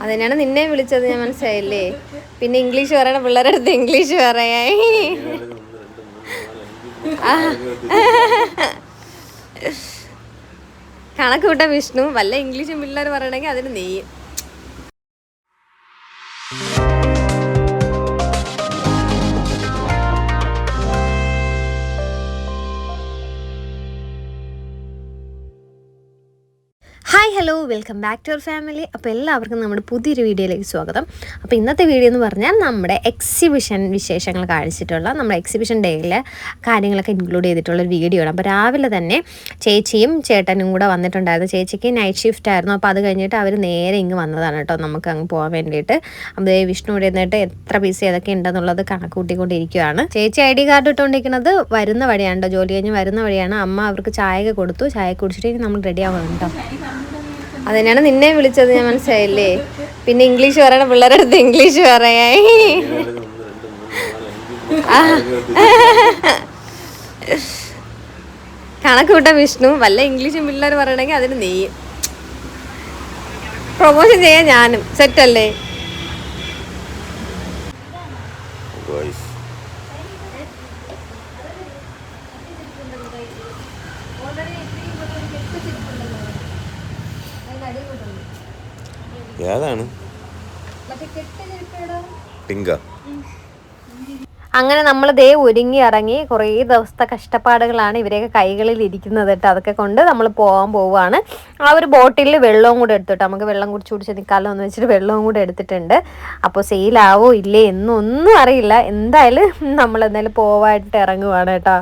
അതിനാണ് നിന്നെ വിളിച്ചത് ഞാൻ മനസ്സിലായില്ലേ? പിന്നെ ഇംഗ്ലീഷ് പറയണ പിള്ളേരുടെ അടുത്ത് ഇംഗ്ലീഷ് പറയായി. കണക്കൂട്ട കണക്ക് കൂട്ട വിഷ്ണു വല്ല ഇംഗ്ലീഷും പിള്ളേർ പറയണമെങ്കിൽ അതിന് നെയ്യ് welcome back to our family അപ്പോൾ എല്ലാവർക്കും നമ്മുടെ പുതിയൊരു വീഡിയോയിലേക്ക് സ്വാഗതം. അപ്പോൾ ഇന്നത്തെ വീഡിയോ എന്ന് പറഞ്ഞാൽ നമ്മുടെ എക്സിബിഷൻ വിശേഷങ്ങൾ കാണിച്ചിട്ടുള്ള നമ്മുടെ എക്സിബിഷൻ ഡേയിലെ കാര്യങ്ങളൊക്കെ ഇൻക്ലൂഡ് ചെയ്തിട്ടുള്ള ഒരു വീഡിയോ ആണ്. അപ്പോൾ രാവിലെ തന്നെ ചേച്ചിയും ചേട്ടനും കൂടെ വന്നിട്ടുണ്ടായിരുന്നു. ചേച്ചിക്ക് നൈറ്റ് ഷിഫ്റ്റ് ആയിരുന്നു. അപ്പോൾ അത് കഴിഞ്ഞിട്ട് അവർ നേരെ ഇങ്ങ് വന്നതാണ് കേട്ടോ. നമുക്ക് അങ്ങ് പോകാൻ വേണ്ടിയിട്ട്. അപ്പോൾ വിഷ്ണു ഇവിടെ നിന്നിട്ട് എത്ര പീസ് ഏതൊക്കെ ഉണ്ടെന്നുള്ളത് കണക്ക് കൂട്ടിക്കൊണ്ടിരിക്കുകയാണ് ചേച്ചി ഐ ഡി കാർഡ് ഇട്ടുകൊണ്ടിരിക്കുന്നത് വരുന്ന വഴിയാണ് കേട്ടോ. ജോലി കഴിഞ്ഞ് വരുന്ന വഴിയാണ്. അമ്മ അവർക്ക് ചായ കൊടുത്തു. ചായ കുടിച്ചിട്ട് ഇനി നമ്മൾ റെഡി ആവണം അതിനാണ് നിന്നെ വിളിച്ചത് ഞാൻ മനസ്സിലായില്ലേ? പിന്നെ ഇംഗ്ലീഷ് പറയണ പിള്ളേരുടെ അടുത്ത് ഇംഗ്ലീഷ് പറയായി കണക്ക് കൂട്ട വിഷ്ണു വല്ല ഇംഗ്ലീഷും പിള്ളേർ പറയണെങ്കിൽ അതിന് നീ പ്രൊമോഷൻ ചെയ്യാൻ ഞാനും. സെറ്റ് അല്ലേ ഗോയ്സ് ഏതാണ്? പിങ്ക. അങ്ങനെ നമ്മൾ ദേ ഒരുങ്ങി ഇറങ്ങി കുറേ ദിവസത്തെ കഷ്ടപ്പാടുകളാണ് ഇവരെയൊക്കെ കൈകളിൽ ഇരിക്കുന്നത് കേട്ടോ. അതൊക്കെ കൊണ്ട് നമ്മൾ പോകാൻ പോവുകയാണ്. ആ ഒരു ബോട്ടിൽ വെള്ളവും കൂടെ എടുത്തിട്ട് നമുക്ക് വെള്ളം കുടിച്ച് കുടിച്ച് നിൽക്കാമല്ലോ എന്ന് വെച്ചിട്ട് വെള്ളവും കൂടെ എടുത്തിട്ടുണ്ട്. അപ്പോൾ സെയിലാവോ ഇല്ലേ എന്നൊന്നും അറിയില്ല. എന്തായാലും നമ്മൾ എന്തായാലും പോവായിട്ട് ഇറങ്ങുവാണ് കേട്ടോ.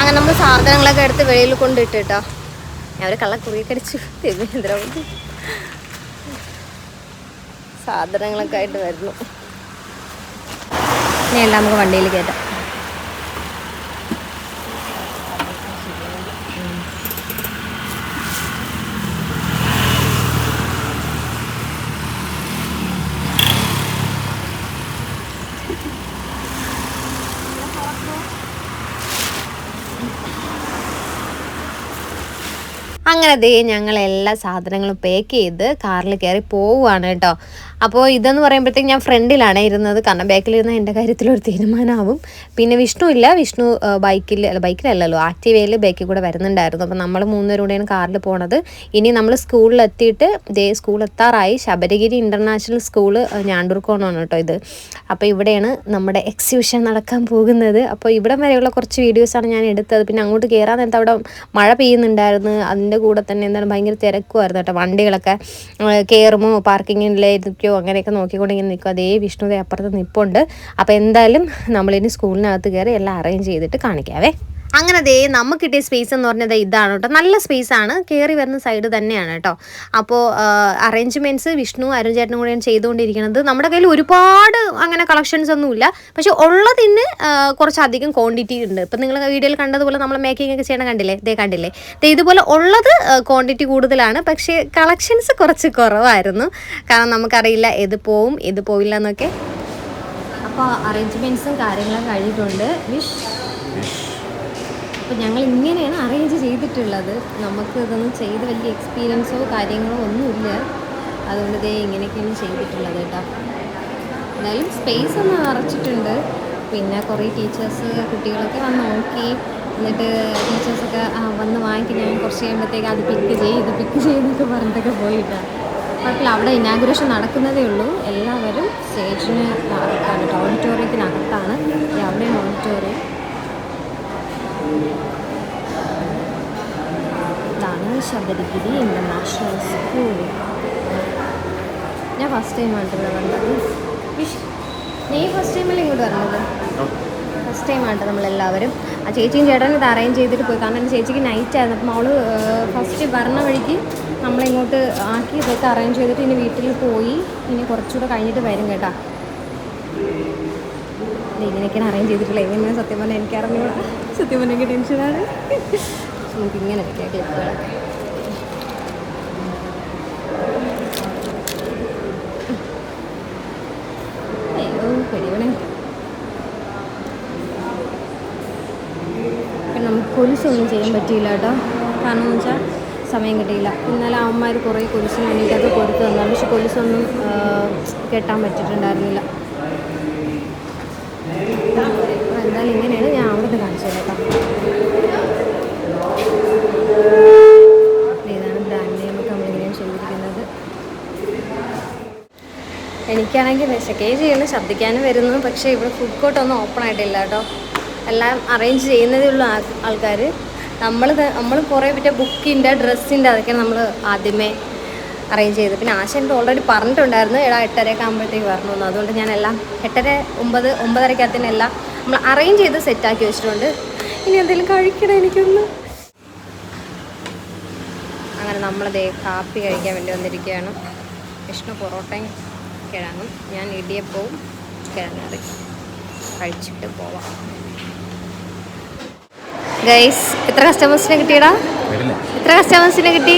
അങ്ങനെ നമ്മൾ സാധനങ്ങളൊക്കെ എടുത്ത് വെളിയിൽ കൊണ്ടിട്ട് കേട്ടോ. ഞാൻ ഒരു കള്ള കുറിയൊക്കെ അടിച്ചു ദ്രൗപദി സാധനങ്ങളൊക്കെ ആയിട്ട് വരുന്നു. ഇനി എല്ലാം നമുക്ക് വണ്ടിയിൽ കയറ്റാം. അങ്ങനെ ദേ ഞങ്ങൾ എല്ലാ സാധനങ്ങളും പാക്ക് ചെയ്ത് കാറിൽ കയറി പോവുകയാണ് കേട്ടോ. അപ്പോൾ ഇതെന്ന് പറയുമ്പോഴത്തേക്ക് ഞാൻ ഫ്രണ്ടിലാണ് ഇരുന്നത്. കാരണം ബാക്കിൽ ഇരുന്ന എന്റെ കാര്യത്തിലൊരു തീരുമാനമാവും. പിന്നെ വിഷ്ണു ഇല്ല. വിഷ്ണു ബൈക്കിൽ അല്ല ബൈക്കിലല്ലല്ലോ ആക്റ്റീവയിൽ ബാക്കിൽ കൂടെ വരുന്നുണ്ടായിരുന്നു. അപ്പോൾ നമ്മൾ മൂന്നുപേരും കൂടെയാണ് കാറിൽ പോണത്. ഇനി നമ്മൾ സ്കൂളിലെത്തിയിട്ട് ദേ സ്കൂൾ എത്താറായി ശബരിഗിരി ഇന്റർനാഷണൽ സ്കൂൾ ഞാണ്ടൂർക്കോണമാണ് കേട്ടോ ഇത്. അപ്പോൾ ഇവിടെയാണ് നമ്മുടെ എക്സിബിഷൻ നടക്കാൻ പോകുന്നത്. അപ്പോൾ ഇവിടെ വരെയുള്ള കുറച്ച് വീഡിയോസാണ് ഞാൻ എടുത്തത്. പിന്നെ അങ്ങോട്ട് കയറാൻ നേരത്തെ അവിടെ മഴ പെയ്യുന്നുണ്ടായിരുന്നു. അതിന്റെ കൂടെ തന്നെ എന്താണ് ഭയങ്കര തിരക്കുമായിരുന്നു കേട്ടോ വണ്ടികളൊക്കെ കയറുമോ പാർക്കിങ്ങിലേക്കോ അങ്ങനെയൊക്കെ നോക്കിക്കൊണ്ട് ഇങ്ങനെ നിൽക്കും. അതേ വിഷ്ണുദേ അപ്പുറത്ത് നിൽപ്പുണ്ട് അപ്പോൾ എന്തായാലും നമ്മളിനി സ്കൂളിനകത്ത് കയറി എല്ലാം അറേഞ്ച് ചെയ്തിട്ട് കാണിക്കാവേ. അങ്ങനെ ദേ നമുക്ക് കിട്ടിയ സ്പേസ് എന്ന് പറഞ്ഞത് ഇതാണ് കേട്ടോ. നല്ല സ്പേസ് ആണ്. കയറി വരുന്ന സൈഡ് തന്നെയാണ് കേട്ടോ. അപ്പോൾ അറേഞ്ച്മെന്റ്സ് വിഷ്ണു അരുൺ ചേട്ടനും കൂടെയാണ് ചെയ്തുകൊണ്ടിരിക്കുന്നത്. നമ്മുടെ കയ്യിൽ ഒരുപാട് അങ്ങനെ കളക്ഷൻസ് ഒന്നുമില്ല പക്ഷെ ഉള്ളതിന് കുറച്ചധികം ക്വാണ്ടിറ്റി ഉണ്ട്. ഇപ്പം നിങ്ങൾ വീഡിയോയിൽ കണ്ടതുപോലെ നമ്മൾ മേക്കിംഗ് ഒക്കെ ചെയ്യണം കണ്ടില്ലേ? ദേ കണ്ടില്ലേ? ദേ ഇതുപോലെ ഉള്ളത് ക്വാണ്ടിറ്റി കൂടുതലാണ്. പക്ഷേ കളക്ഷൻസ് കുറച്ച് കുറവായിരുന്നു. കാരണം നമുക്കറിയില്ല ഇത് പോവും ഇത് പോവില്ല എന്നൊക്കെ. അപ്പോൾ അറേഞ്ച്മെന്റ്സും കാര്യങ്ങളും കഴിഞ്ഞിട്ടുണ്ട്. വിഷ് അപ്പോൾ ഞങ്ങൾ ഇങ്ങനെയാണ് അറേഞ്ച് ചെയ്തിട്ടുള്ളത്. നമുക്ക് ഇതൊന്നും ചെയ്ത് വലിയ എക്സ്പീരിയൻസോ കാര്യങ്ങളോ ഒന്നുമില്ല. അതുകൊണ്ട് ഇതേ ഇങ്ങനെയൊക്കെയാണ് ചെയ്തിട്ടുള്ളത് കേട്ടോ. എന്തായാലും സ്പേസ് ഒന്ന് അറച്ചിട്ടുണ്ട് പിന്നെ കുറേ ടീച്ചേഴ്സ് കുട്ടികളൊക്കെ വന്ന് നോക്കി. എന്നിട്ട് ടീച്ചേഴ്സൊക്കെ വന്ന് വാങ്ങിക്കി. ഞാൻ കുറച്ച് കഴിയുമ്പോഴത്തേക്ക് അത് പിക്ക് ചെയ്ത് ഇത് പിക്ക് ചെയ്തൊക്കെ പറഞ്ഞിട്ടൊക്കെ പോയിട്ടാണ് കുഴപ്പമില്ല അവിടെ ഇനാഗുറേഷൻ നടക്കുന്നതേ ഉള്ളൂ. എല്ലാവരും സ്റ്റേജിന് അകത്താണ് ഓഡിറ്റോറിയത്തിനകത്താണ് അവിടെയാണ് ഓഡിറ്റോറിയം ഇതാണ് ശബരിഗിരി ഇന്റർനാഷണൽ സ്കൂൾ ഞാൻ ഫസ്റ്റ് ടൈം ആയിട്ടില്ല വന്നത് വിഷ് നീ ഫസ്റ്റ് ടൈമല്ലേ ഇങ്ങോട്ട് വരണത്? ഫസ്റ്റ് ടൈം ആയിട്ട് നമ്മളെല്ലാവരും. ആ ചേച്ചിയും ചേട്ടനും ഇത് അറേഞ്ച് ചെയ്തിട്ട് പോയി. കാരണം എന്റെ ചേച്ചിക്ക് നൈറ്റ് ആയിരുന്നു. അപ്പം അവൾ ഫസ്റ്റ് വരണ വഴിക്ക് നമ്മളിങ്ങോട്ട് ആക്കി ഇതൊക്കെ അറേഞ്ച് ചെയ്തിട്ട് ഇനി വീട്ടിൽ പോയി. ഇനി കുറച്ചുകൂടെ കഴിഞ്ഞിട്ട് വരും കേട്ടാ. ഇത് അറേഞ്ച് ചെയ്തിട്ടുള്ളത്. എങ്ങനെയാണ് സത്യം പറഞ്ഞാൽ എനിക്ക് അറിഞ്ഞൂടാ. സത്യം പറഞ്ഞെങ്കിൽ ടെൻഷനാണ് നമുക്ക് ഇങ്ങനെ ക്ലിപ്പുകളൊക്കെ അയ്യോ നമുക്ക് കൊലുസൊന്നും ചെയ്യാൻ പറ്റിയില്ല കേട്ടോ. കാരണം എന്ന് വെച്ചാൽ സമയം കിട്ടിയില്ല. ഇന്നലെ അമ്മമാർ കുറേ കൊലുസിന് വേണ്ടിയിട്ട് അത് കൊടുത്തു തന്നാണ് പക്ഷെ കൊലുസൊന്നും കെട്ടാൻ പറ്റിയിട്ടുണ്ടായിരുന്നില്ല അപ്പോൾ എന്തായാലും ഇങ്ങനെയാണ് ഞാൻ അവിടുന്ന് കാണിച്ചത് കേട്ടോ അപ്പോൾ ഇതാണ് ബ്രാൻഡ് നെയിമൊക്കെ നമ്മളിങ്ങനെയാണ് ചെയ്തിരിക്കുന്നത് എനിക്കാണെങ്കിൽ വിശക്കേ ചെയ്യുന്നു ശബ്ദിക്കാനും വരുന്നു. പക്ഷേ ഇവിടെ ഫുഡ് കോട്ടൊന്നും ഓപ്പൺ ആയിട്ടില്ല കേട്ടോ. എല്ലാം അറേഞ്ച് ചെയ്യുന്നതേ ഉള്ളൂ ആൾക്കാർ നമ്മൾ നമ്മൾ കുറേ പറ്റിയ ബുക്കിന്റെ ഡ്രസ്സിന്റെ അതൊക്കെ നമ്മൾ ആദ്യമേ അറേഞ്ച് ചെയ്ത് പിന്നെ ആശ ഓൾറെഡി പറഞ്ഞിട്ടുണ്ടായിരുന്നു എടാ എട്ടരയൊക്കെ ആകുമ്പോഴത്തേക്ക് വരണമെന്ന് അതുകൊണ്ട് ഞാൻ എല്ലാം എട്ടര ഒമ്പത് ഒമ്പതരക്കകത്തിനെല്ലാം നമ്മൾ അറേഞ്ച് ചെയ്ത് സെറ്റാക്കി വെച്ചിട്ടുണ്ട്. ഇനി എന്തെങ്കിലും കഴിക്കണം എനിക്കൊന്ന്? അങ്ങനെ നമ്മളതേ കാപ്പി കഴിക്കാൻ വേണ്ടി വന്നിരിക്കുകയാണ്. വിഷ്ണു പൊറോട്ടയും കിഴങ്ങും ഞാൻ ഇടിയപ്പവും കിഴങ്ങറി കഴിച്ചിട്ട് പോവാം. ഗൈസ് എത്ര കസ്റ്റമേഴ്സിനെ കിട്ടിയടാ? എത്ര കസ്റ്റമേഴ്സിനെ കിട്ടി?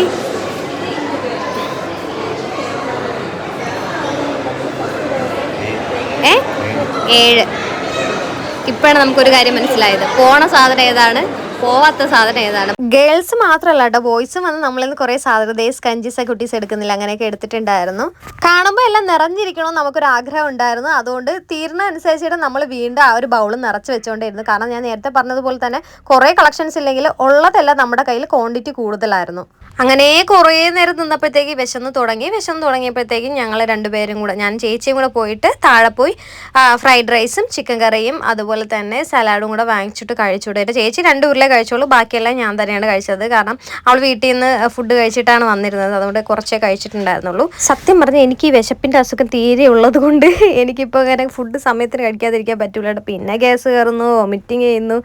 ഏ? ഏഴ്. ഇപ്പോഴാണ് നമുക്കൊരു കാര്യം മനസ്സിലായത്. പോണ സാധനം ഏതാണ്? പോവാത്ത സാധനം ഏതാണ്? ഗേൾസ് മാത്രമല്ല കേട്ടോ. ബോയ്സും വന്ന് കുറേ സാധനം ദേ സ്കഞ്ചീസ് കുട്ടീസ് എടുക്കുന്നില്ല. അങ്ങനെയൊക്കെ എടുത്തിട്ടുണ്ടായിരുന്നു. കാണുമ്പോൾ എല്ലാം നിറഞ്ഞിരിക്കണമെന്ന് നമുക്കൊരു ആഗ്രഹം ഉണ്ടായിരുന്നു. അതുകൊണ്ട് തീർന്ന അനുസരിച്ചിട്ട് നമ്മൾ വീണ്ടും ആ ഒരു ബൗൾ നിറച്ച് വെച്ചുകൊണ്ടിരുന്നു കാരണം ഞാൻ നേരത്തെ പറഞ്ഞതുപോലെ തന്നെ കുറേ കളക്ഷൻസ് ഇല്ലെങ്കിൽ ഉള്ളതെല്ലാം നമ്മുടെ കയ്യിൽ ക്വാണ്ടിറ്റി കൂടുതലായിരുന്നു. അങ്ങനെ കുറേ നേരം നിന്നപ്പോഴത്തേക്ക് വിശന്ന് തുടങ്ങി. വിശന്ന് തുടങ്ങിയപ്പോഴത്തേക്കും ഞങ്ങൾ രണ്ടുപേരും കൂടെ ഞാൻ ചേച്ചിയും കൂടെ പോയിട്ട് താഴെ പോയി ഫ്രൈഡ് റൈസും ചിക്കൻ കറിയും അതുപോലെ തന്നെ സലാഡും കൂടെ വാങ്ങിച്ചിട്ട് കഴിച്ചുകൂടെ എന്റെ ചേച്ചി രണ്ട് ഉരുളേ കഴിച്ചോളൂ ബാക്കിയെല്ലാം ഞാൻ തന്നെയാണ് കഴിച്ചത്. കാരണം അവൾ വീട്ടിൽ നിന്ന് ഫുഡ് കഴിച്ചിട്ടാണ് വന്നിരുന്നത്. അതുകൊണ്ട് കുറച്ചേ കഴിച്ചിട്ടുണ്ടായിരുന്നുള്ളൂ. സത്യം പറഞ്ഞാൽ എനിക്ക് ഈ വിശപ്പിന്റെ അസുഖം തീരെ ഉള്ളത് കൊണ്ട് എനിക്കിപ്പോൾ അങ്ങനെ ഫുഡ് സമയത്തിന് കഴിക്കാതിരിക്കാൻ പറ്റൂല പിന്നെ ഗ്യാസ് കയറുന്നു വോമിറ്റിങ് ചെയ്യുന്നു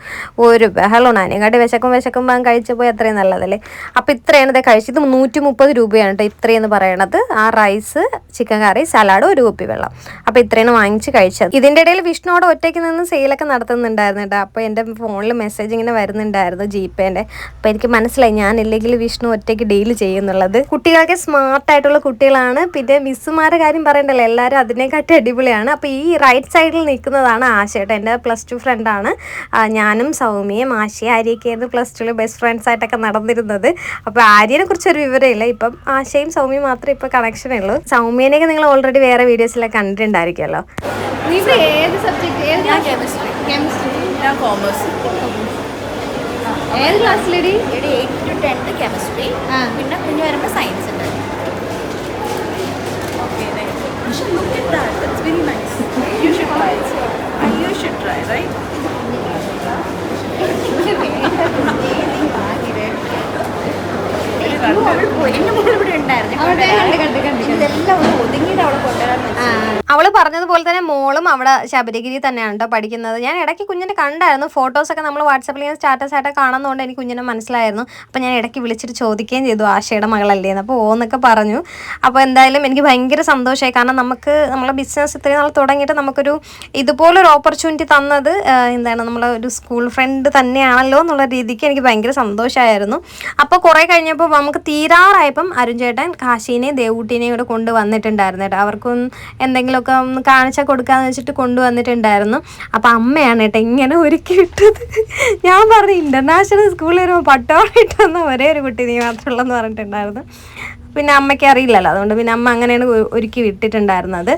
ഒരു ബഹളമാണ് അതിനെക്കാട്ടി വിശക്കും വിശക്കുമ്പോൾ കഴിച്ചു പോയി അത്രയും നല്ലതല്ലേ? അപ്പോൾ ഇത്രയാണ് ഇത് കഴിച്ചത് നൂറ്റി മുപ്പത് രൂപയാണ് കേട്ടോ ഇത്രയെന്ന് പറയണത്. ആ റൈസ് ചിക്കൻ കറി സലാഡ് ഒരു കുപ്പി വെള്ളം. അപ്പോൾ ഇത്രയാണ് വാങ്ങിച്ച് കഴിച്ചത്. ഇതിന്റെ ഇടയിൽ വിഷ്ണുവോട് ഒറ്റയ്ക്ക് നിന്ന് സെയിലൊക്കെ നടത്തുന്നുണ്ടായിരുന്നു കേട്ടോ അപ്പോൾ എന്റെ ഫോണിൽ മെസ്സേജ് ഇങ്ങനെ വരുന്നുണ്ടായിരുന്നു ജീപ്പേന്റെ. അപ്പോൾ എനിക്ക് മനസ്സിലായി ഞാനില്ലെങ്കിൽ വിഷ്ണു ഒറ്റയ്ക്ക് ഡീൽ ചെയ്യുന്നുള്ളത്. കുട്ടികളൊക്കെ സ്മാർട്ട് ആയിട്ടുള്ള കുട്ടികളാണ്. പിന്നെ മിസ്സുമാരുടെ കാര്യം പറയണ്ടല്ലോ എല്ലാവരും അതിനെക്കാട്ടി അടിപൊളിയാണ്. അപ്പോൾ ഈ റൈറ്റ് സൈഡിൽ നിൽക്കുന്നതാണ് ആശയേട്ടോ എന്റെ പ്ലസ് ടു ഫ്രണ്ടാണ് ഞാനും സൗമ്യയും ആശയും ആര്യയൊക്കെയായിരുന്നു പ്ലസ് ടുവിൽ ബെസ്റ്റ് ഫ്രണ്ട്സ് ആയിട്ടൊക്കെ നടന്നിരുന്നത്. അപ്പോൾ ആര്യനെ കുറിച്ച് ഒരു വിവരമില്ല. ഇപ്പം ആശയും സൗമ്യയും മാത്രമേ ഇപ്പൊ കണക്ഷനേ ഉള്ളൂ സൗമ്യനെയൊക്കെ നിങ്ങൾ ഓൾറെഡി വേറെ വീഡിയോസിലൊക്കെ കണ്ടിട്ടുണ്ടായിരിക്കുമല്ലോ. നീ ഏത് സബ്ജക്ട് ഏത് കെമിസ്ട്രി കെമിസ്ട്രി ഞാൻ കോമേഴ്സ് ഏത് ക്ലാസ്സിലടി ഇവിടെ എയ്റ്റ് ടു ടെൻത്ത് കെമിസ്ട്രി. പിന്നെ കുഞ്ഞ് വരുമ്പോൾ സയൻസ് ഉണ്ട്. You. Should that. That's very nice. You should try it. And you should try, right? അവൾ പോയി. എന്റെ മോൾ ഇവിടെ ഉണ്ടായിരുന്നു. ഇതെല്ലാം ഒന്ന് ഒതുങ്ങിയിട്ട് അവളെ കൊണ്ടുവരാൻ പറ്റും അവൾ പറഞ്ഞതുപോലെ തന്നെ മോളും അവിടെ ശബരിഗിരി തന്നെയാണ് കേട്ടോ പഠിക്കുന്നത്. ഞാൻ ഇടയ്ക്ക് കുഞ്ഞിനെ കണ്ടായിരുന്നു. ഫോട്ടോസൊക്കെ നമ്മൾ വാട്സാപ്പിൽ ഇങ്ങനെ സ്റ്റാറ്റസ് ആയിട്ട് കാണുന്നതുകൊണ്ട് എനിക്ക് കുഞ്ഞിനെ മനസ്സിലായിരുന്നു. അപ്പോൾ ഞാൻ ഇടയ്ക്ക് വിളിച്ചിട്ട് ചോദിക്കുകയും ചെയ്തു ആശയുടെ മകളല്ലേ? എന്ന്. അപ്പോൾ ഓന്നൊക്കെ പറഞ്ഞു. അപ്പോൾ എന്തായാലും എനിക്ക് ഭയങ്കര സന്തോഷമായി. കാരണം നമുക്ക് നമ്മളെ ബിസിനസ് ഇത്രയും നാൾ തുടങ്ങിയിട്ട് നമുക്കൊരു ഇതുപോലൊരു ഓപ്പർച്യൂണിറ്റി തന്നത് എന്താണ് നമ്മളെ ഒരു സ്കൂൾ ഫ്രണ്ട് തന്നെയാണല്ലോ എന്നുള്ള രീതിക്ക് എനിക്ക് ഭയങ്കര സന്തോഷമായിരുന്നു. അപ്പോൾ കുറേ കഴിഞ്ഞപ്പോൾ നമുക്ക് തീരാറായപ്പം അരുൺ ചേട്ടൻ കാശീനെയും ദേവൂട്ടിനെയും കൂടെ കൊണ്ടുവന്നിട്ടുണ്ടായിരുന്നു കേട്ടോ അവർക്കും എന്തെങ്കിലുമൊക്കെ ഒന്ന് കാണിച്ചാൽ കൊടുക്കാന്ന് വെച്ചിട്ട് കൊണ്ടുവന്നിട്ടുണ്ടായിരുന്നു. അപ്പം അമ്മയാണ് കേട്ടോ ഇങ്ങനെ ഒരുക്കി ഇട്ടത് ഞാൻ പറഞ്ഞു ഇന്റർനാഷണൽ സ്കൂളിൽ വരുമ്പോൾ പട്ടോളിട്ട് വന്ന ഒരേ ഒരു കുട്ടി നീ മാത്രമുള്ളെന്ന് പറഞ്ഞിട്ടുണ്ടായിരുന്നു. പിന്നെ അമ്മയ്ക്ക് അറിയില്ലല്ലോ. അതുകൊണ്ട് പിന്നെ അമ്മ അങ്ങനെയാണ് ഒരുക്കി വിട്ടിട്ടുണ്ടായിരുന്നത്.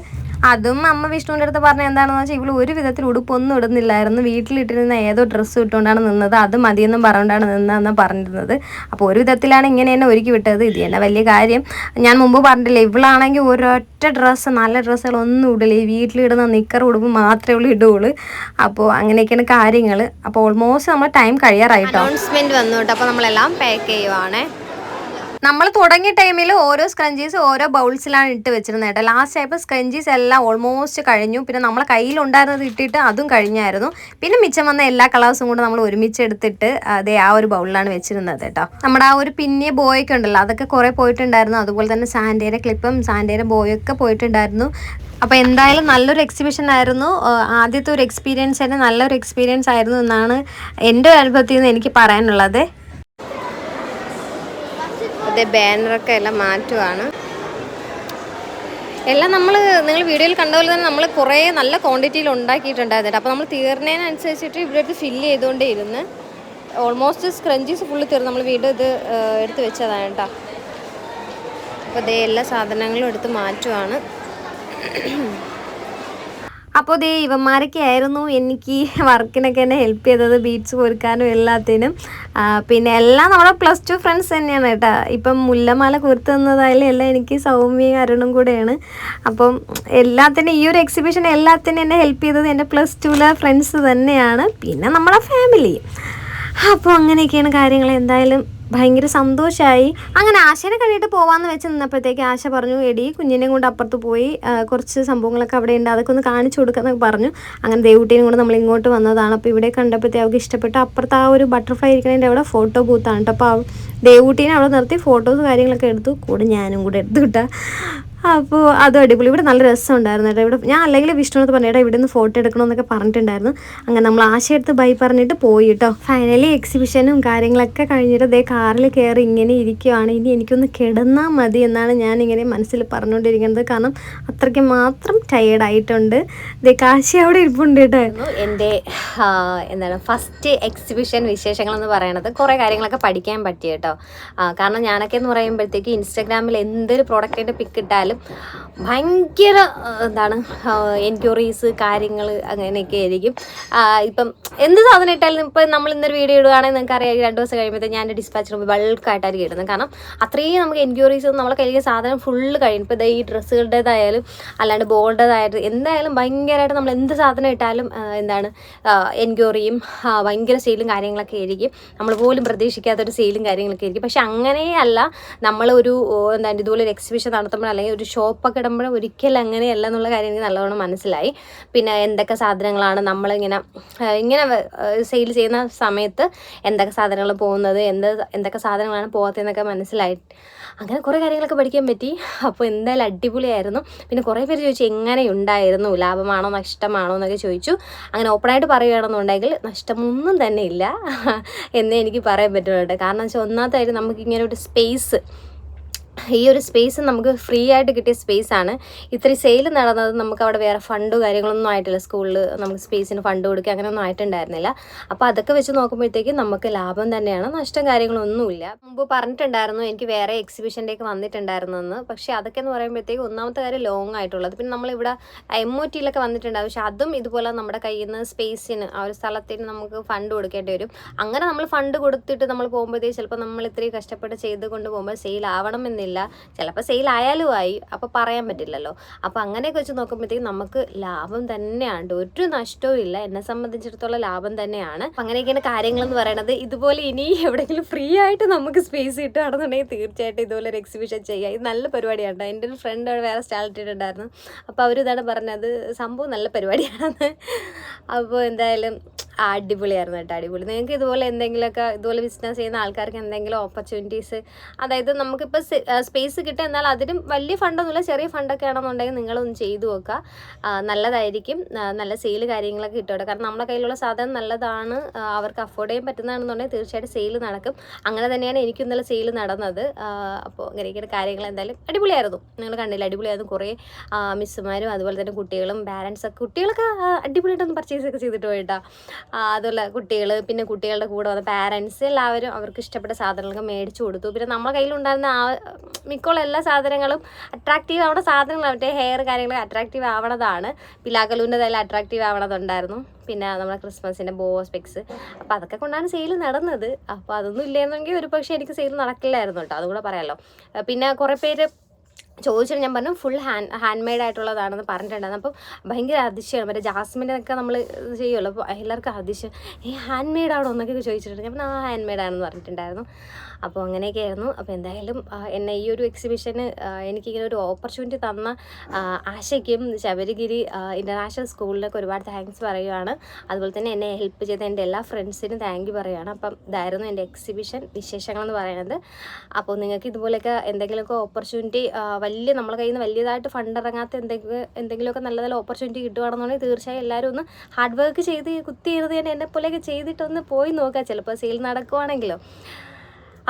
അതും അമ്മ വിഷ്ണുവിന്റെ അടുത്ത് പറഞ്ഞ എന്താണെന്ന് വെച്ചാൽ ഇവൾ ഒരു വിധത്തിൽ ഉടുപ്പൊന്നും ഇടുന്നില്ലായിരുന്നു. വീട്ടിലിട്ടിരുന്ന ഏതോ ഡ്രസ്സ് ഇട്ടുകൊണ്ടാണ് നിന്നത്. അത് മതിയെന്നും പറഞ്ഞുകൊണ്ടാണ് നിന്നതെന്ന് പറഞ്ഞിരുന്നത്. അപ്പോൾ ഒരു വിധത്തിലാണ് ഇങ്ങനെ തന്നെ ഒരുക്കി വിട്ടത്. ഇത് തന്നെ വലിയ കാര്യം. ഞാൻ മുമ്പ് പറഞ്ഞില്ല ഇവളാണെങ്കിൽ ഒരൊറ്റ ഡ്രസ്സ് നല്ല ഡ്രസ്സുകളൊന്നും ഇടില്ല ഈ വീട്ടിലിടുന്ന നിക്കർ ഉടുപ്പ് മാത്രമേ ഉള്ളൂ ഇടുകയുള്ളൂ. അപ്പോൾ അങ്ങനെയൊക്കെയാണ് കാര്യങ്ങൾ അപ്പോൾ ഓൾമോസ്റ്റ് നമ്മൾ ടൈം കഴിയാറായിട്ടോ? അനൗൺസ്മെന്റ് വന്നു കേട്ടോ. അപ്പോൾ നമ്മളെല്ലാം പാക്ക് ചെയ്യുവാണേ. നമ്മൾ തുടങ്ങിയ ടൈമിൽ ഓരോ സ്ക്രഞ്ചീസ് ഓരോ ബൗൾസിലാണ് ഇട്ട് വെച്ചിരുന്നത് കേട്ടോ. ലാസ്റ്റ് ആയപ്പോൾ സ്ക്രഞ്ചീസ് എല്ലാം ഓൾമോസ്റ്റ് കഴിഞ്ഞു. പിന്നെ നമ്മളെ കയ്യിലുണ്ടായിരുന്നത് ഇട്ടിട്ട് അതും കഴിഞ്ഞായിരുന്നു. പിന്നെ മിച്ചം വന്ന എല്ലാ കളേഴ്സും കൂടെ നമ്മൾ ഒരുമിച്ച് എടുത്തിട്ട് അതേ ആ ഒരു ബൗളിലാണ് വെച്ചിരുന്നത് കേട്ടോ. നമ്മുടെ ആ ഒരു പിന്നെ ബോയൊക്കെ ഉണ്ടല്ലോ അതൊക്കെ കുറേ പോയിട്ടുണ്ടായിരുന്നു. അതുപോലെ തന്നെ സാൻഡേര ക്ലിപ്പും സാൻഡേരെ ബോയൊക്കെ പോയിട്ടുണ്ടായിരുന്നു. അപ്പോൾ എന്തായാലും നല്ലൊരു എക്സിബിഷൻ ആയിരുന്നു. ആദ്യത്തെ ഒരു എക്സ്പീരിയൻസ് തന്നെ നല്ലൊരു എക്സ്പീരിയൻസ് ആയിരുന്നു എന്നാണ് എന്റെ അനുഭവത്തിൽ നിന്ന് എനിക്ക് പറയാനുള്ളത്. അതേ ബാനറൊക്കെ എല്ലാം മാറ്റുവാണ്. എല്ലാം നമ്മൾ നിങ്ങൾ വീഡിയോയിൽ കണ്ട പോലെ തന്നെ നമ്മൾ കുറേ നല്ല ക്വാണ്ടിറ്റിയിൽ ഉണ്ടാക്കിയിട്ടുണ്ടായിരുന്നു അപ്പോൾ നമ്മൾ തീർന്നതിനനുസരിച്ചിട്ട് ഇവിടെ അടുത്ത് ഫില്ല് ചെയ്തുകൊണ്ടേ ഇരുന്ന് ഓൾമോസ്റ്റ് സ്ക്രഞ്ചീസ് ഫുള്ള് തീർന്നു നമ്മൾ വീണ്ടും ഇത് എടുത്ത് വെച്ചതാണ് കേട്ടോ. അപ്പോൾ ഇതേ എല്ലാ സാധനങ്ങളും എടുത്ത് മാറ്റുവാണ്. അപ്പോൾ ദേ ഇവന്മാരൊക്കെ ആയിരുന്നു എനിക്ക് വർക്കിനൊക്കെ എന്നെ ഹെൽപ്പ് ചെയ്തത് ബീറ്റ്സ് പൊരുക്കാനും എല്ലാത്തിനും. പിന്നെ എല്ലാം നമ്മുടെ പ്ലസ് ടു ഫ്രണ്ട്സ് തന്നെയാണ് കേട്ടോ. ഇപ്പം മുല്ലമാല കുർത്ത് തന്നതായാലും എല്ലാം എനിക്ക് സൗമ്യ അരുണും കൂടെയാണ്. അപ്പം എല്ലാത്തിനും ഈ ഒരു എക്സിബിഷൻ എല്ലാത്തിനും എന്നെ ഹെൽപ്പ് ചെയ്തത് എന്റെ പ്ലസ് ടുവിലെ ഫ്രണ്ട്സ് തന്നെയാണ്. പിന്നെ നമ്മുടെ ഫാമിലി അപ്പോൾ അങ്ങനെയൊക്കെയാണ് കാര്യങ്ങൾ. എന്തായാലും ഭയങ്കര സന്തോഷമായി അങ്ങനെ ആശേനെ കഴിഞ്ഞിട്ട് പോവാന്ന് വെച്ച് നിന്നപ്പോഴത്തേക്ക് ആശ പറഞ്ഞു എടി കുഞ്ഞിനെയും കൊണ്ട് അപ്പുറത്ത് പോയി കുറച്ച് സംഭവങ്ങളൊക്കെ അവിടെ ഉണ്ട് അതൊക്കെ ഒന്ന് കാണിച്ചു കൊടുക്കാന്നൊക്കെ പറഞ്ഞു. അങ്ങനെ ദേവുട്ടീനും കൂടെ നമ്മൾ ഇങ്ങോട്ട് വന്നതാണ്. അപ്പോൾ ഇവിടെ കണ്ടപ്പോഴത്തേ അവൾക്ക് ഇഷ്ടപ്പെട്ടു അപ്പുറത്ത് ആ ഒരു ബട്ടർഫ്ലൈ ഇരിക്കുന്നതിന്റെ അവിടെ ഫോട്ടോ ബൂത്താണ്. കേട്ടോ അപ്പോൾ ദേവൂട്ടീനെ അവിടെ നിർത്തി ഫോട്ടോസ് കാര്യങ്ങളൊക്കെ എടുത്തു. കൂടെ ഞാനും കൂടെ എടുത്തു കിട്ടാ. അപ്പോൾ അത് അടിപൊളി. ഇവിടെ നല്ല രസമുണ്ടായിരുന്നു കേട്ടോ. ഇവിടെ ഞാൻ അല്ലെങ്കിൽ വിഷ്ണുനോട് പറഞ്ഞു ഏട്ടാ ഇവിടെ നിന്ന് ഫോട്ടോ എടുക്കണമെന്നൊക്കെ പറഞ്ഞിട്ടുണ്ടായിരുന്നു. അങ്ങനെ നമ്മൾ ആശയെടുത്ത് ബൈ പറഞ്ഞിട്ട് പോയി കേട്ടോ. ഫൈനലി എക്സിബിഷനും കാര്യങ്ങളൊക്കെ കഴിഞ്ഞിട്ട് ദേ കാറിൽ കയറി ഇങ്ങനെ ഇരിക്കുവാണ്. ഇനി എനിക്കൊന്ന് കിടന്നാൽ മതി എന്നാണ് ഞാൻ ഇങ്ങനെ മനസ്സിൽ പറഞ്ഞുകൊണ്ടിരിക്കുന്നത്. കാരണം അത്രയ്ക്ക് മാത്രം ടയേർഡായിട്ടുണ്ട് ദേ കാശി അവിടെ ഇരിപ്പുണ്ട് കേട്ടോ. എന്റെ എന്താണ് ഫസ്റ്റ് എക്സിബിഷൻ വിശേഷങ്ങളെന്ന് പറയണത് കുറേ കാര്യങ്ങളൊക്കെ പഠിക്കാൻ പറ്റി കേട്ടോ. കാരണം ഞാനൊക്കെ എന്ന് പറയുമ്പോഴത്തേക്ക് ഇൻസ്റ്റാഗ്രാമിൽ എന്തൊരു പ്രോഡക്റ്റിന്റെ പിക്ക് ഇട്ടാലും ഭയങ്കര എന്താണ് എൻക്വയറീസ് കാര്യങ്ങൾ അങ്ങനെയൊക്കെ ആയിരിക്കും. ഇപ്പം എന്ത് സാധനം ഇട്ടാലും ഇപ്പം നമ്മൾ ഇന്നൊരു വീഡിയോ ഇടുകയാണെങ്കിൽ നിങ്ങൾക്ക് അറിയാം രണ്ട് ദിവസം കഴിയുമ്പോഴത്തേക്ക് ഞാൻ ഡിസ്പാച്ച് റൂമിൽ ബൾക്കായിട്ടായിരിക്കും ഇടുന്നത്. കാരണം അത്രയും നമുക്ക് എൻക്വയറീസ് നമ്മളെ കയ്യിൽ സാധനം ഫുള്ള് കഴിയും. ഇപ്പോൾ ഈ ഡ്രസ്സുകളുടേതായാലും അല്ലാണ്ട് ബോൾഡേതായാലും എന്തായാലും ഭയങ്കരമായിട്ട് നമ്മൾ എന്ത് സാധനം ഇട്ടാലും എന്താണ് എൻക്വയറിയും ഭയങ്കര സെയിലും കാര്യങ്ങളൊക്കെ ആയിരിക്കും. നമ്മൾ പോലും പ്രതീക്ഷിക്കാത്തൊരു സെയിലും കാര്യങ്ങളൊക്കെ ആയിരിക്കും. പക്ഷെ അങ്ങനെയല്ല നമ്മളൊരു ഒരു എന്താണ് ഇതുപോലെ ഒരു എക്സിബിഷൻ നടത്തുമ്പോൾ അല്ലെങ്കിൽ ഒരു ഷോപ്പൊക്കെ ഇടുമ്പോൾ ഒരിക്കലും അങ്ങനെയല്ല എന്നുള്ള കാര്യം എനിക്ക് നല്ലവണ്ണം മനസ്സിലായി. പിന്നെ എന്തൊക്കെ സാധനങ്ങളാണ് നമ്മളിങ്ങനെ ഇങ്ങനെ സെയിൽ ചെയ്യുന്ന സമയത്ത് എന്തൊക്കെ സാധനങ്ങൾ പോകുന്നത് എന്ത് എന്തൊക്കെ സാധനങ്ങളാണ് പോകാത്തതെന്നൊക്കെ മനസ്സിലായി. അങ്ങനെ കുറേ കാര്യങ്ങളൊക്കെ പഠിക്കാൻ പറ്റി. അപ്പോൾ എന്തായാലും അടിപൊളിയായിരുന്നു. പിന്നെ കുറേ പേര് ചോദിച്ചു എങ്ങനെ ഉണ്ടായിരുന്നു? ലാഭമാണോ? നഷ്ടമാണോ? എന്നൊക്കെ ചോദിച്ചു. അങ്ങനെ ഓപ്പണായിട്ട് പറയുകയാണെന്നുണ്ടെങ്കിൽ നഷ്ടമൊന്നും തന്നെ ഇല്ല എന്നേ എനിക്ക് പറയാൻ പറ്റുള്ളൂ കാരണം വെച്ചാൽ ഒന്നാമതായിട്ട് നമുക്ക് ഇങ്ങനെ ഒരു സ്പേസ് ഈ ഒരു സ്പേസ് നമുക്ക് ഫ്രീ ആയിട്ട് കിട്ടിയ സ്പേസ് ആണ്. ഇത്ര സെയിൽ നടന്നത് നമുക്ക് അവിടെ വേറെ ഫണ്ട് കാര്യങ്ങളൊന്നും ആയിട്ടില്ല. സ്കൂളിൽ നമുക്ക് സ്പേസിന് ഫണ്ട് കൊടുക്കുക അങ്ങനെയൊന്നും ആയിട്ടുണ്ടായിരുന്നില്ല. അപ്പോൾ അതൊക്കെ വെച്ച് നോക്കുമ്പോഴത്തേക്കും നമുക്ക് ലാഭം തന്നെയാണ്. നഷ്ടം കാര്യങ്ങളൊന്നുമില്ല. മുമ്പ് പറഞ്ഞിട്ടുണ്ടായിരുന്നു എനിക്ക് വേറെ എക്സിബിഷനിലേക്ക് വന്നിട്ടുണ്ടായിരുന്നു എന്ന്. പക്ഷേ അതൊക്കെ എന്ന് പറയുമ്പോഴത്തേക്ക് ഒന്നാമത്തെ കാര്യം ലോങ് ആയിട്ടുള്ളത്. പിന്നെ നമ്മളിവിടെ എം ഒ ടിയിലൊക്കെ വന്നിട്ടുണ്ടാവും. പക്ഷെ അതും ഇതുപോലെ നമ്മുടെ കയ്യിൽ നിന്ന് സ്പേസിന് ആ ഒരു സ്ഥലത്തിന് നമുക്ക് ഫണ്ട് കൊടുക്കേണ്ടി വരും. അങ്ങനെ നമ്മൾ ഫണ്ട് കൊടുത്തിട്ട് നമ്മൾ പോകുമ്പോഴത്തേക്ക് ചിലപ്പോൾ നമ്മൾ ഇത്രയും കഷ്ടപ്പെട്ട് ചെയ്ത് കൊണ്ട് പോകുമ്പോൾ സെയിൽ ആവണം എന്നില്ല ചിലപ്പോൾ സെയിൽ ആയാലും ആയി. അപ്പോൾ പറയാൻ പറ്റില്ലല്ലോ. അപ്പോൾ അങ്ങനെയൊക്കെ വെച്ച് നോക്കുമ്പോഴത്തേക്ക് നമുക്ക് ലാഭം തന്നെയാണ് ഒരു നഷ്ടവും ഇല്ല. എന്നെ സംബന്ധിച്ചിടത്തോളം ലാഭം തന്നെയാണ്. അങ്ങനെയൊക്കെയാണ് അങ്ങനെയൊക്കെയാണ് കാര്യങ്ങളെന്ന് പറയണത്. ഇതുപോലെ ഇനി എവിടെയെങ്കിലും ഫ്രീ ആയിട്ട് നമുക്ക് സ്പേസ് കിട്ടുകയാണെന്നുണ്ടെങ്കിൽ തീർച്ചയായിട്ടും ഇതുപോലെ ഒരു എക്സിബിഷൻ ചെയ്യുക ഇത് നല്ല പരിപാടിയാണ്. എന്റെ ഒരു ഫ്രണ്ട് വേറെ സ്റ്റാളിട്ടിട്ടുണ്ടായിരുന്നു അപ്പോൾ അവരിതാണ് പറഞ്ഞത്. സംഭവം നല്ല പരിപാടിയാണ് അപ്പോൾ എന്തായാലും അടിപൊളിയായിരുന്നു കേട്ടോ. അടിപൊളി. നിങ്ങൾക്ക് ഇതുപോലെ എന്തെങ്കിലുമൊക്കെ ഇതുപോലെ ബിസിനസ് ചെയ്യുന്ന ആൾക്കാർക്ക് എന്തെങ്കിലും ഓപ്പർച്യൂണിറ്റീസ് അതായത് നമുക്കിപ്പോൾ സ്പേസ് കിട്ടുക. എന്നാൽ അതിനും വലിയ ഫണ്ടൊന്നുമില്ല. ചെറിയ ഫണ്ടൊക്കെ ആണെന്നുണ്ടെങ്കിൽ നിങ്ങളൊന്ന് ചെയ്തു നോക്കുക. നല്ലതായിരിക്കും. നല്ല സെയിൽ കാര്യങ്ങളൊക്കെ കിട്ടും കാരണം നമ്മുടെ കയ്യിലുള്ള സാധനം നല്ലതാണ് അവർക്ക് അഫോർഡ് ചെയ്യാൻ പറ്റുന്നതാണെന്നുണ്ടെങ്കിൽ തീർച്ചയായിട്ടും സെയിൽ നടക്കും. അങ്ങനെ തന്നെയാണ് എനിക്കും ഇന്നലെ സെയിൽ നടന്നത്. അപ്പോൾ അങ്ങനെയൊക്കെയാണ് കാര്യങ്ങൾ എന്തായാലും അടിപൊളിയായിരുന്നു. നിങ്ങൾ കണ്ടില്ല അടിപൊളിയായിരുന്നു. കുറേ മിസ്സുമാരും അതുപോലെ തന്നെ കുട്ടികളും പാരൻസൊക്കെ കുട്ടികളൊക്കെ അടിപൊളിയായിട്ടൊന്ന് പർച്ചേസ് ഒക്കെ ചെയ്തിട്ട് പോയിട്ടാ. അതുപോലെ കുട്ടികൾ പിന്നെ കുട്ടികളുടെ കൂടെ വന്ന പാരൻസ് എല്ലാവരും അവർക്ക് ഇഷ്ടപ്പെട്ട സാധനങ്ങളൊക്കെ മേടിച്ചു കൊടുത്തു. പിന്നെ നമ്മുടെ കയ്യിലുണ്ടായിരുന്ന ആ മിക്കുള്ള എല്ലാ സാധനങ്ങളും അട്രാക്റ്റീവ് ആവണ സാധനങ്ങൾ മറ്റേ ഹെയർ കാര്യങ്ങളൊക്കെ അട്രാക്റ്റീവ് ആവണതാണ്. പിലാക്കലൂന്റെ തല അട്രാക്റ്റീവ് ആവണതുണ്ടായിരുന്നു. പിന്നെ നമ്മുടെ ക്രിസ്മസിന്റെ ബോ സ്പെക്സ് അപ്പോൾ അതൊക്കെ കൊണ്ടാണ് സെയിൽ നടന്നത്. അപ്പോൾ അതൊന്നും ഇല്ലായിരുന്നെങ്കിൽ ഒരു പക്ഷേ എനിക്ക് സെയിൽ നടക്കില്ലായിരുന്നു കേട്ടോ അതുകൂടെ പറയാമല്ലോ പിന്നെ കുറേ പേര് ചോദിച്ചിട്ട് ഞാൻ പറഞ്ഞു ഫുൾ ഹാൻഡ് ഹാൻഡ് മെയ്ഡ് ആയിട്ടുള്ളതാണെന്ന് പറഞ്ഞിട്ടുണ്ടായിരുന്നു. അപ്പം ഭയങ്കര അതിശയമാണ് മറ്റേ ജാസ്മിന്റെ ഒക്കെ നമ്മൾ ചെയ്യുമല്ലോ അപ്പോൾ എല്ലാവർക്കും അതിശയം ഈ ഹാൻഡ് മെയ്ഡ് ആണോ? എന്നൊക്കെ ചോദിച്ചിട്ടുണ്ട്. ഞാൻ ആ ഹാൻഡ് മെയ്ഡ് ആണെന്ന് പറഞ്ഞിട്ടുണ്ടായിരുന്നു. അപ്പോൾ അങ്ങനെയൊക്കെ ആയിരുന്നു അപ്പോൾ എന്തായാലും എന്നെ ഈ ഒരു എക്സിബിഷന് എനിക്കിങ്ങനെ ഒരു ഓപ്പർച്യൂണിറ്റി തന്ന ആശയ്ക്കും ശബരിഗിരി ഇന്റർനാഷണൽ സ്കൂളിലൊക്കെ ഒരുപാട് താങ്ക്സ് പറയുകയാണ് അതുപോലെ തന്നെ എന്നെ ഹെൽപ്പ് ചെയ്ത എന്റെ എല്ലാ ഫ്രണ്ട്സിനും താങ്ക് യു പറയുകയാണ് അപ്പം ഇതായിരുന്നു എന്റെ എക്സിബിഷൻ വിശേഷങ്ങൾ എന്ന് പറയുന്നത്. അപ്പോൾ നിങ്ങൾക്ക് ഇതുപോലെയൊക്കെ എന്തെങ്കിലുമൊക്കെ ഓപ്പർച്യൂണിറ്റി വലിയ നമ്മളെ കയ്യിൽ നിന്ന് വലിയതായിട്ട് ഫണ്ട് ഇറങ്ങാത്ത എന്തെങ്കിലും എന്തെങ്കിലുമൊക്കെ നല്ല നല്ല ഓപ്പർച്യൂണിറ്റി കിട്ടുകയാണെന്നുണ്ടെങ്കിൽ തീർച്ചയായും എല്ലാവരും ഒന്ന് ഹാർഡ് വർക്ക് ചെയ്ത് കുത്തി തന്നെ എന്നെ പോലെയൊക്കെ ചെയ്തിട്ടൊന്ന് പോയി നോക്കുക. ചിലപ്പോൾ സെയിൽ നടക്കുവാണെങ്കിലോ.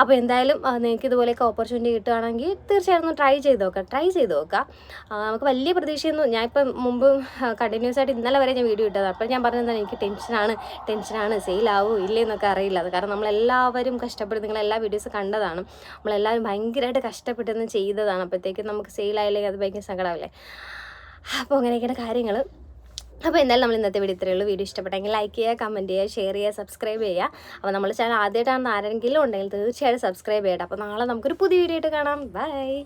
അപ്പോൾ എന്തായാലും നിങ്ങൾക്ക് ഇതുപോലെയൊക്കെ ഓപ്പർച്യൂണിറ്റി കിട്ടുകയാണെങ്കിൽ തീർച്ചയായും ഒന്ന് ട്രൈ ചെയ്ത് നോക്കാം. ട്രൈ ചെയ്ത് നോക്കാം. നമുക്ക് വലിയ പ്രതീക്ഷയൊന്നും ഞാൻ ഇപ്പം മുമ്പ് കണ്ടിന്യൂസ് ആയിട്ട് ഇന്നലെ വരെ ഞാൻ വീഡിയോ ഇട്ടത് അപ്പോൾ ഞാൻ പറഞ്ഞത് എനിക്ക് ടെൻഷനാണ് ടെൻഷനാണ് സെയിലാവോ ഇല്ലേ എന്നൊക്കെ അറിയില്ല. അത് കാരണം നമ്മളെല്ലാവരും കഷ്ടപ്പെട്ട് നിങ്ങൾ എല്ലാ വീഡിയോസ് കണ്ടതാണ്. നമ്മളെല്ലാവരും ഭയങ്കരമായിട്ട് കഷ്ടപ്പെട്ടെന്ന് ചെയ്തതാണ്. അപ്പോഴത്തേക്കും നമുക്ക് സെയിലായില്ലെങ്കിൽ അത് ഭയങ്കര സങ്കടമല്ലേ? അപ്പോൾ അങ്ങനെയൊക്കെയാണ് കാര്യങ്ങൾ അപ്പോൾ എന്തായാലും നമ്മൾ ഇന്നത്തെ വീഡിയോ ഇത്രയേ ഉള്ളൂ. വീഡിയോ ഇഷ്ടപ്പെട്ടെങ്കിൽ ലൈക്ക് ചെയ്യുക കമന്റ് ചെയ്യുക ഷെയർ ചെയ്യുക സബ്സ്ക്രൈബ് ചെയ്യുക. അപ്പോൾ നമ്മൾ ചാനൽ ആദ്യമായിട്ടാണ് ആരെങ്കിലും ഉണ്ടെങ്കിൽ തീർച്ചയായിട്ടും സബ്സ്ക്രൈബ് ചെയ്യട്ടെ അപ്പോൾ നാളെ നമുക്കൊരു പുതിയ വീഡിയോ ആയിട്ട് കാണാം. ബൈ